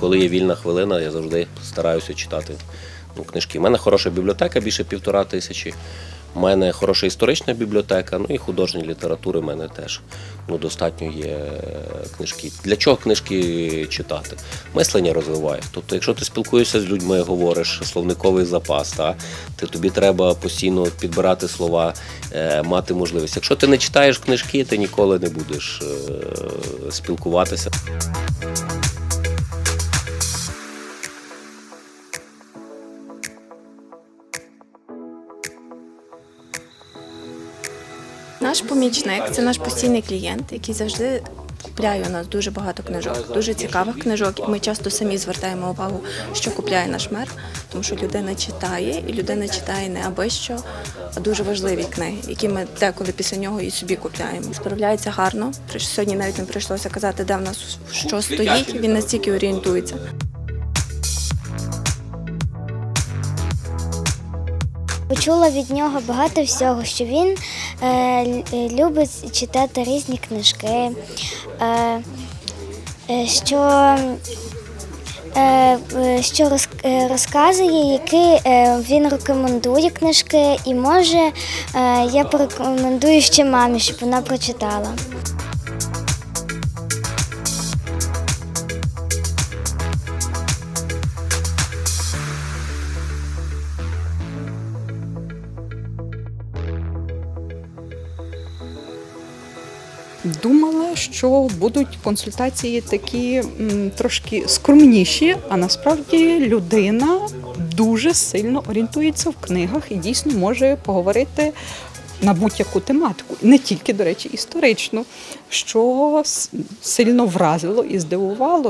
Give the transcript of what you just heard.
Коли є вільна хвилина, я завжди стараюся читати ну, книжки. У мене хороша бібліотека, більше півтора тисячі. У мене хороша історична бібліотека, ну і художні літератури в мене теж ну, достатньо є е, книжки. Для чого книжки читати? Мислення розвиває. Тобто, якщо ти спілкуєшся з людьми, говориш словниковий запас, та, ти, тобі треба постійно підбирати слова, е, мати можливість. Якщо ти не читаєш книжки, ти ніколи не будеш е, спілкуватися. Наш помічник це наш постійний клієнт, який завжди купляє у нас дуже багато книжок, дуже цікавих книжок. Ми часто самі звертаємо увагу, що купляє наш мер, тому що людина читає, і людина читає не аби що, а дуже важливі книги, які ми деколи після нього і собі купляємо. Справляється гарно. Сьогодні навіть не прийшлося казати, де в нас що стоїть. Він настільки орієнтується. Почула від нього багато всього, що він е, любить читати різні книжки, е, е, що, е, що роз, е, розказує, які е, він рекомендує книжки, і може е, я порекомендую ще мамі, щоб вона прочитала. Думала, що будуть консультації такі трошки скромніші, а насправді людина дуже сильно орієнтується в книгах і дійсно може поговорити на будь-яку тематику, не тільки, до речі, історичну, що сильно вразило і здивувало.